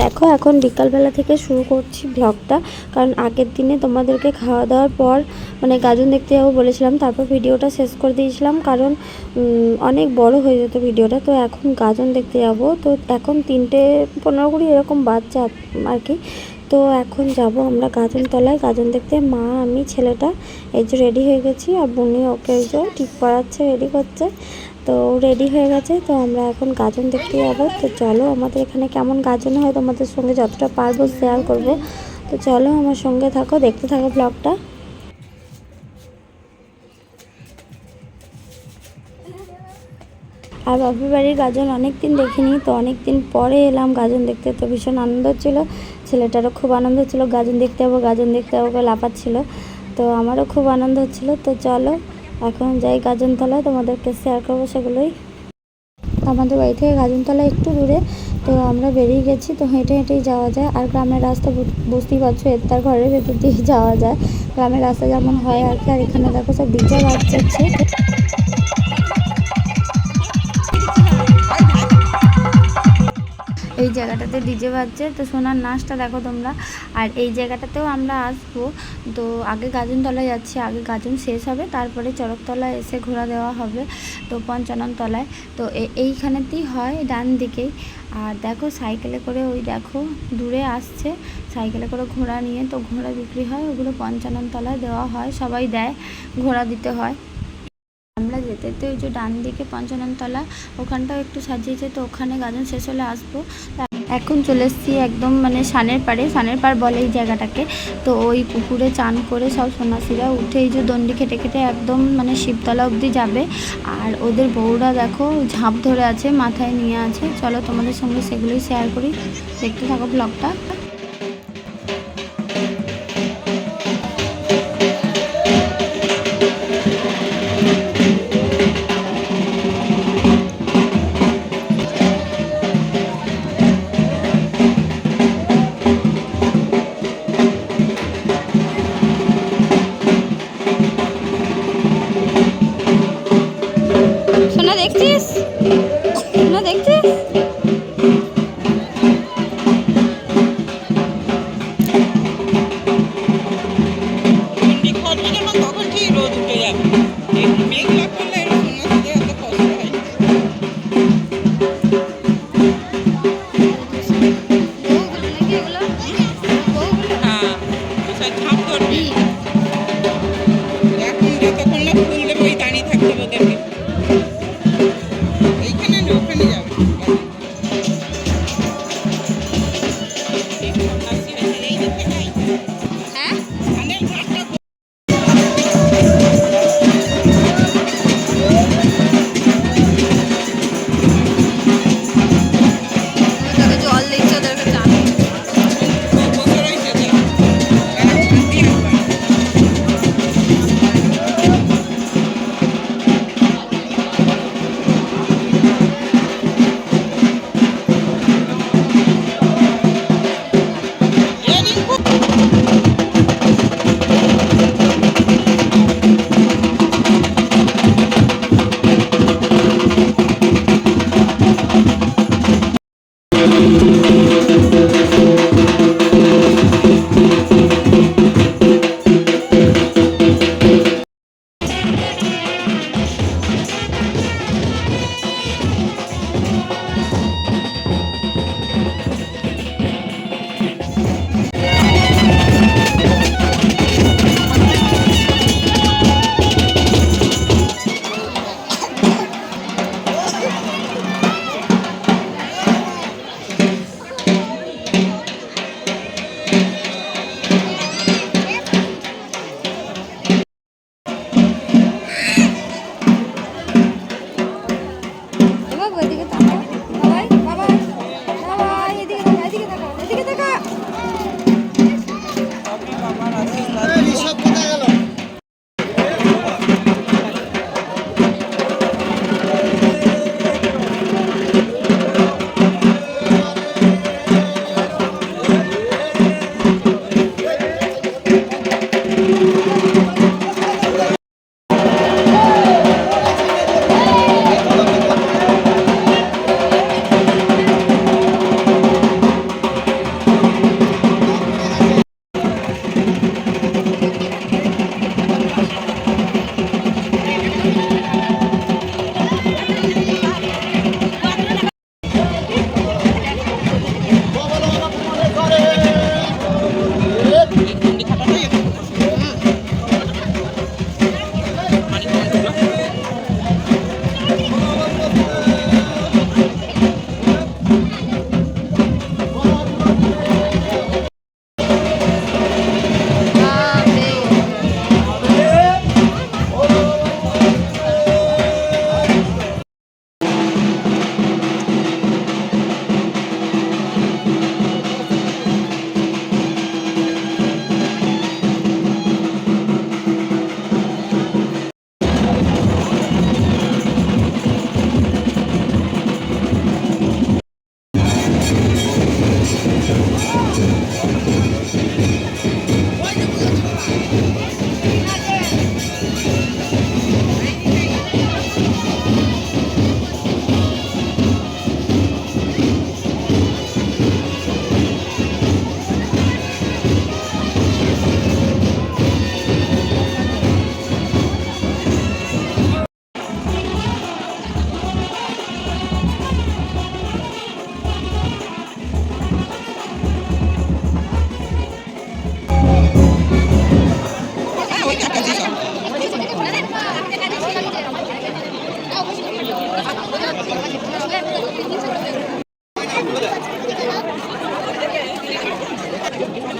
দেখো, এখন বিকালবেলা থেকে শুরু করছি ব্লগটা কারণ আগের দিনে তোমাদেরকে খাওয়া দাওয়ার পর মানে গাজন দেখতে যাব বলেছিলাম, তারপর ভিডিওটা শেষ করে দিয়েছিলাম। কারণ অনেক বড় হয়ে যেত ভিডিওটা, তো এখন গাজন দেখতে যাব। তো এখন তিনটে পনেরো কুড়ি এরকম বাচ্চা আর কি। তো এখন যাব আমরা গাজন তলায় গাজন দেখতে মা, আমি, ছেলেটা, এই যে রেডি হয়ে গেছি, আর বুনি ওকে এই যে ঠিক পড়াচ্ছে রেডি করছে। তো রেডি হয়ে গেছে, তো আমরা এখন গাজন দেখতে যাব। তো চলো আমাদের এখানে কেমন গাজন হয় তোমাদের সঙ্গে যতটা পারব শেয়ার করব। তো চলো আমার সঙ্গে থাকো, দেখতে থাকো ব্লগটা আর বাপের বাড়ির গাজন অনেক দিন দেখিনি, তো অনেক দিন পরে এলাম গাজন দেখতে। তো ভীষণ আনন্দ ছিল ছেলেটারও খুব আনন্দ ছিল গাজন দেখতে যাব, গাজন দেখতে যাব করে লাফাচ্ছিল। তো আমারও খুব আনন্দ হচ্ছিল। তো চলো এখন যাই গাজনতলায়, তোমাদেরকে শেয়ার করব সেগুলোই। আমাদের বাড়ি থেকে গাজনতলা একটু দূরে, তো আমরা বেরিয়ে গেছি, তো হেঁটে হেঁটেই যাওয়া যায়। আর গ্রামের রাস্তা বুঝতেই পারছ এর তার ঘরের ভেতর দিয়ে যাওয়া যায়। গ্রামের রাস্তা যেমন হয় আর কি, আর এখানে দেখো সব ডিজে বাজছে এই জায়গাটাতে ডিজে বাজছে, তো সোনার নাচটা দেখো তোমরা। আর এই জায়গাটাতেও আমরা আসব। তো আগে গাজনতলায় যাচ্ছি, আগে গাজন শেষ হবে, তারপরে চড়কতলায় এসে ঘোরা দেওয়া হবে, তো তলায় তো এইখানেতেই হয় ডান দিকেই। আর দেখো সাইকেলে করে ওই দেখো দূরে আসছে, সাইকেলে করে ঘোড়া নিয়ে, তো ঘোড়া বিক্রি হয়, ওগুলো তলায় দেওয়া হয়, সবাই দেয়, ঘোড়া দিতে হয়। আমরা যেতে তো ওই যে ডান দিকে পঞ্চাননতলা, ওখানটাও একটু সাজিয়েছে, তো ওখানে গাজন শেষ হলে আসব। এখন চলে এসেছি একদম মানে সানের পাড়ে। সানের পাড় বলে এই জায়গাটাকে। তো ওই পুকুরে চান করে সব সন্ন্যাসীরা উঠে এই যে দণ্ডি খেটে খেটে একদম মানে শিবতলা অবধি যাবে। আর ওদের বউরা দেখো ঝাঁপ ধরে আছে, মাথায় নিয়ে আছে। চলো তোমাদের সঙ্গে সেগুলোই শেয়ার করি। দেখতে থাকো ব্লগটা দেখছিস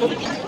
না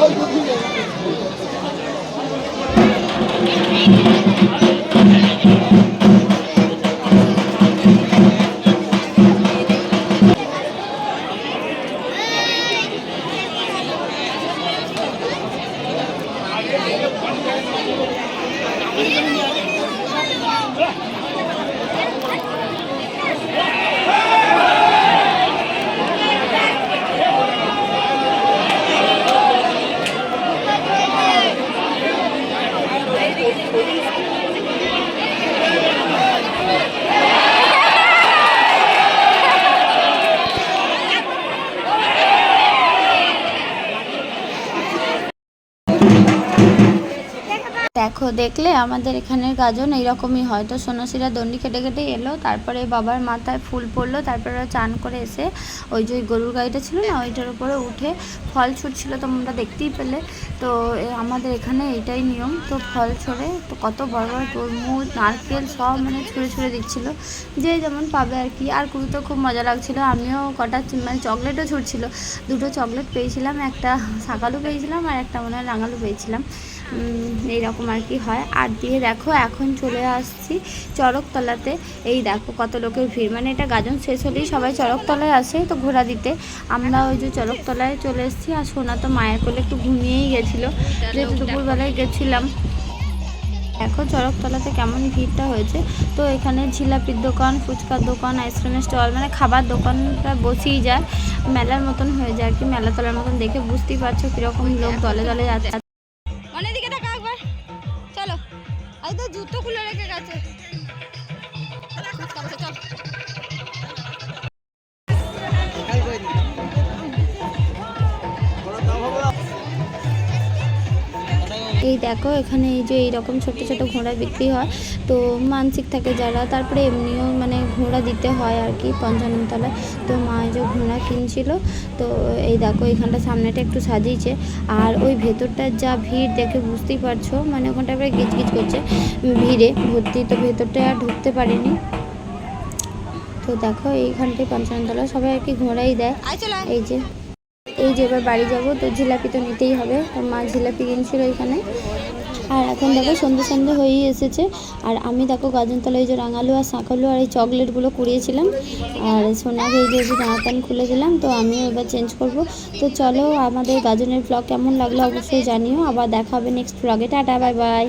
Thank you. দেখো, দেখলে আমাদের এখানের গাজন এইরকমই হয়। তো সোনসিরা দণ্ডি কেটে কেটে এলো, তারপরে বাবার মাথায় ফুল পড়ল, তারপরে চান করে এসে ওই যে গরুর গাড়িটা ছিল না, ওইটার উপরে উঠে ফল ছুটছিল তোমরা দেখতেই পেলে। তো আমাদের এখানে এইটাই নিয়ম, তো ফল ছড়ে, তো কত বড় বড় তরমুজ, নারকেল সব মানে ছুঁড়ে ছুঁড়ে দিচ্ছিল। যে যেমন পাবে আর কি। আর কুড়ি তো খুব মজা লাগছিল, আমিও কটা মানে চকলেটও ছুটছিল দুটো চকলেট পেয়েছিলাম, একটা শাকালু পেয়েছিলাম আর একটা মনে হয় রাঙালু পেয়েছিলাম। এইরকম আর কি হয়। আর দিয়ে দেখো, এখন চলে আসছি চড়কতলাতে এই দেখো কত লোকের ভিড়। মানে এটা গাজন শেষ হলেই সবাই চড়কতলায় আসে তো ঘোরা দিতে। আমরা ওই যে চড়কতলায় চলে এসেছি আর সোনা তো মায়ের কোলে একটু ঘুমিয়েই গেছিল। যেহেতু দুপুরবেলায় গেছিলাম। দেখো চড়কতলাতে কেমন ভিড়টা হয়েছে। তো এখানে জিলাপির দোকান, ফুচকার দোকান, আইসক্রিমের স্টল মানে খাবার দোকানটা বসেই যায়। মেলার মতন হয়ে যায় আর কি। মেলাতলার মতন দেখে বুঝতেই পারছ কীরকম লোক দলে দলে যাচ্ছে। এই তো জুতো খুলে রেখে গেছে। চল এই দেখো এখানে এই যে এইরকম ছোট ছোট ঘোড়া বিক্রি হয় তো মানসিক থাকে যারা তারপরে এমনিও মানে ঘোড়া দিতে হয় আর কি পঞ্চানন তলায় তো মা যে ঘোড়া কিনছিল তো এই দেখো এখানটা সামনেটা একটু সাজিয়েছে। আর ওই ভেতরটার যা ভিড় দেখে বুঝতেই পারছ মানে ওখানটা প্রায় গিজগিজ করছে ভিড়ে ভর্তি তো ভেতরটা আর ঢুকতে পারিনি। তো দেখো এইখানটায় পঞ্চাননতলা সবাই আর কি ঘোড়াই দেয়। এই যে এই যে এবার বাড়ি যাব, তো জিলাপি তো নিতেই হবে। তো মা জিলাপি কিনছিল এখানে। আর এখন দেখো সন্ধে সন্ধ্যে হয়েই এসেছে। আর আমি দেখো গাজনতলায় যে রাঙালু আর শাঁকালু আর এই চকলেটগুলো কুড়িয়েছিলাম। আর সোনাকে এই যে জামা প্যান্ট খুলে দিলাম, তো আমিও এবার চেঞ্জ করব। তো চলো আমাদের গাজনের ব্লগ কেমন লাগল অবশ্যই জানিও। আবার দেখা হবে নেক্সট ব্লগে টাটা বাই বাই